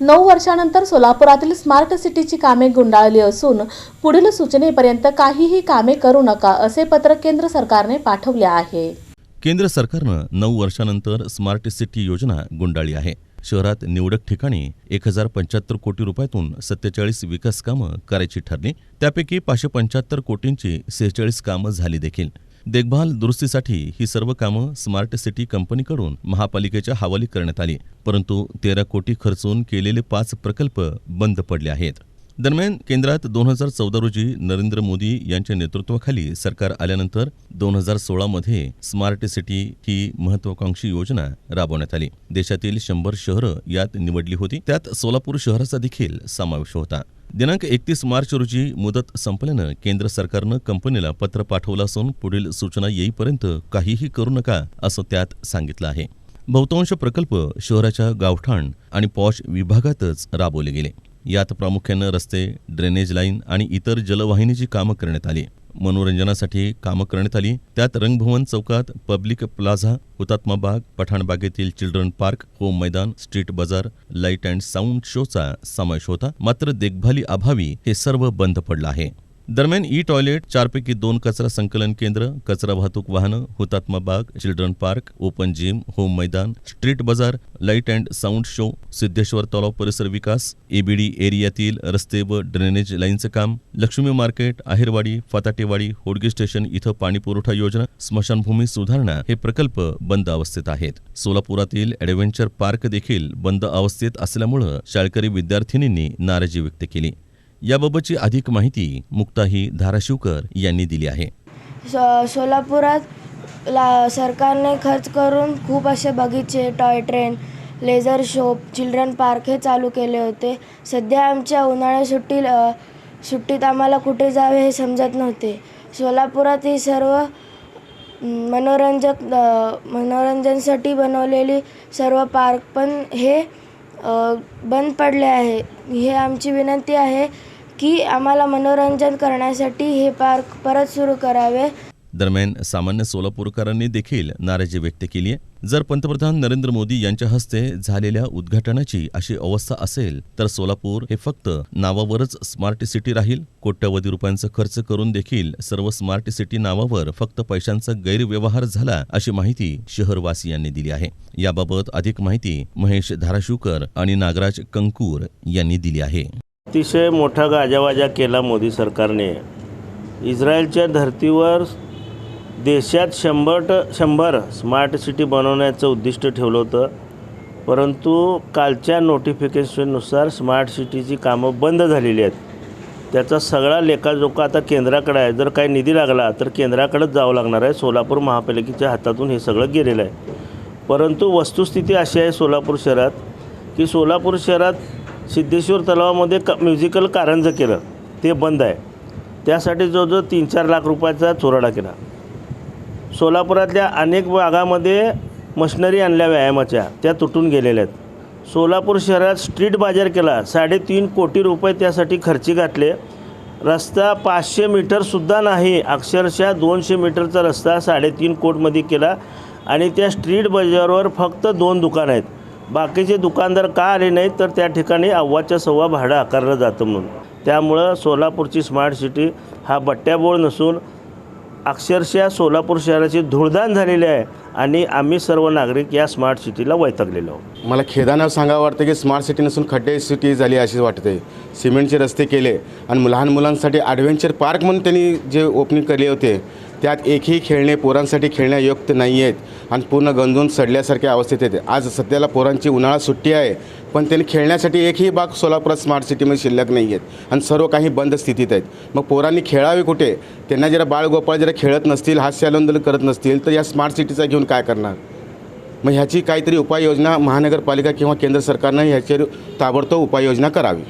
नऊ वर्षानंतर सोलापुरातील स्मार्ट सिटीची कामे गुंडाळली असून पुढील सूचनेपर्यंत काहीही कामे करू नका असे पत्र केंद्र सरकारने पाठवले आहे. केंद्र सरकारनं नऊ वर्षानंतर स्मार्ट सिटी योजना गुंडाळली आहे. शहरात निवडक ठिकाणी एक हजार पंच्याहत्तर कोटी रुपयातून सत्तेचाळीस विकास कामं करायची ठरली. त्यापैकी पाचशे पंच्याहत्तर कोटींची सेहेचाळीस कामं झाली देखील. देखभाल दुरुस्तीसाठी ही सर्व कामं स्मार्ट सिटी कंपनीकडून महापालिकेच्या हवाली करण्यात आली. परंतु तेरा कोटी खर्चून केलेले पाच प्रकल्प बंद पडले आहेत. दरम्यान केंद्रात दोन हजार चौदा रोजी नरेंद्र मोदी यांच्या नेतृत्वाखाली सरकार आल्यानंतर दोन हजार सोळामध्ये स्मार्ट सिटी ही महत्वाकांक्षी योजना राबवण्यात आली. देशातील शंभर शहरं यात निवडली होती. त्यात सोलापूर शहराचा देखील समावेश होता. दिनांक एकतीस मार्च रोजी मुदत संपल्यानं केंद्र सरकारनं कंपनीला पत्र पाठवलं असून पुढील सूचना येईपर्यंत काहीही करू नका असं त्यात सांगितलं आहे. बहुतांश प्रकल्प शहराच्या गावठाण आणि पॉश विभागातच राबवले गेले. यात प्रामुख्यानं रस्ते ड्रेनेज लाईन आणि इतर जलवाहिनीची कामं करण्यात आली. मनोरंजनासाठी कामं करण्यात आली. त्यात रंगभवन चौकात पब्लिक प्लाझा हुतात्मा बाग पठाणबागेतील children park home Maidan street bazaar light and sound शोचा समावेश होता. मात्र देखभाली अभावी हे सर्व बंद पडलं आहे. दरम्यान ई टॉयलेट चारपैकी दोन कचरा संकलन केंद्र कचरा वाहतूक वाहनं Hutatma Bagh children park open gym home Maidan street bazaar light and sound show Siddheshwar तलाव परिसर विकास एबीडी एरियातील रस्ते व ड्रेनेज लाईनचं काम लक्ष्मी मार्केट आहेरवाडी फताटेवाडी होडगे स्टेशन इथं पाणी पुरवठा योजना स्मशानभूमी सुधारणा हे प्रकल्प बंद अवस्थेत आहेत. सोलापुरातील ॲडव्हेंचर पार्क देखील बंद अवस्थेत असल्यामुळं शाळकरी विद्यार्थिनींनी नाराजी व्यक्त केली. याबाबतची अधिक माहिती मुक्ताही धाराशिवकर यांनी दिली आहे. सो सोलापुरात ला सरकारने खर्च करून खूप असे बगीचे toy train laser show children park हे चालू केले होते. सध्या आमच्या उन्हाळ्या सुट्टी सुट्टीत आम्हाला कुठे जावे हे समजत नव्हते. सोलापुरात ही सर्व मनोरंजक मनोरंजनसाठी बनवलेली सर्व पार्क पण हे बंद पडले आहे. हे आमची विनंती आहे की आम्हाला मनोरंजन करण्यासाठी हे पार्क परत सुरू करावे. दरम्यान सामान्य सोलापूरकरांनी देखील नाराजी व्यक्त केली आहे. जर पंतप्रधान नरेंद्र मोदी यांच्या हस्ते झालेल्या उद्घाटनाची अशी अवस्था असेल तर सोलापूर हे फक्त नावावरच स्मार्ट सिटी राहील. कोट्यवधी रुपयांचा खर्च करून देखील सर्व स्मार्ट सिटी नावावर फक्त पैशांचा गैरव्यवहार झाला अशी माहिती शहरवासियांनी दिली आहे. याबाबत अधिक माहिती महेश धाराशिवकर आणि नागराज कंकूर यांनी दिली आहे. अतिशय मोठा गाजावाजा केला मोदी सरकारने. इस्रायलच्या धर्तीवर देशात शंभर ट शंभर स्मार्ट सिटी बनवण्याचं उद्दिष्ट ठेवलं होतं. परंतु कालच्या नोटिफिकेशननुसार स्मार्ट सिटीची कामं बंद झालेली आहेत. त्याचा सगळा लेखाजोखा आता केंद्राकडे आहे. जर काही निधी लागला तर केंद्राकडेच जावं लागणार आहे. सोलापूर महापालिकेच्या हातातून हे सगळं गेलेलं आहे. परंतु वस्तुस्थिती अशी आहे सोलापूर शहरात की सोलापूर शहरात सिद्धेश्वर तलावामध्ये क म्युझिकल कारंजं केलं. ते बंद आहे. त्यासाठी जवळजवळ तीन चार लाख रुपयाचा चोराडा केला. सोलापुरातल्या अनेक भागामध्ये मशनरी आणल्या व्यायामाच्या. त्या तुटून गेलेल्या आहेत. सोलापूर शहरात स्ट्रीट बाजार केला. साडेतीन कोटी रुपये त्यासाठी खर्ची घातले. रस्ता पाचशे मीटरसुद्धा नाही. अक्षरशः दोनशे मीटरचा रस्ता साडेतीन कोटमध्ये केला. आणि त्या स्ट्रीट बाजारवर फक्त दोन दुकानं आहेत. बाकीचे दुकानदार का आले नाहीत तर त्या ठिकाणी अव्वाच्या सव्वा भाडं आकारलं जातं म्हणून. त्यामुळं सोलापूरची स्मार्ट सिटी हा बट्ट्याबोळ नसून अक्षरशः सोलापूर शहराची धुळदान झालेली आहे आणि आम्ही सर्व नागरिक या स्मार्ट सिटीला वैतागलेलो आहोत. मला खेदानं सांगावं वाटतं की स्मार्ट सिटी नसून खड्डे सिटी झाली अशी वाटते. सिमेंटचे रस्ते केले आणि लहान मुलांसाठी ॲडव्हेंचर पार्क म्हणून त्यांनी जे ओपनिंग केले होते त्यात एकही खेळणे पोरांसाठी खेळण्यायोग्य नाही आहेत आणि पूर्ण गंजून सडल्यासारख्या अवस्थेत येते. आज सध्याला पोरांची उन्हाळा सुट्टी आहे पण त्यांनी खेळण्यासाठी एकही बाग सोलापुरात स्मार्ट सिटीमध्ये शिल्लक नाही आहेत आणि सर्व काही बंद स्थितीत आहेत. मग पोरांनी खेळावे कुठे? त्यांना जरा बाळगोपाळ जरा खेळत नसतील हास्यालोंदन करत नसतील तर या स्मार्ट सिटीचा घेऊन काय करणार? मग ह्याची काहीतरी उपाययोजना महानगरपालिका किंवा केंद्र सरकारनं ह्याची ताबडतोब उपाययोजना करावी.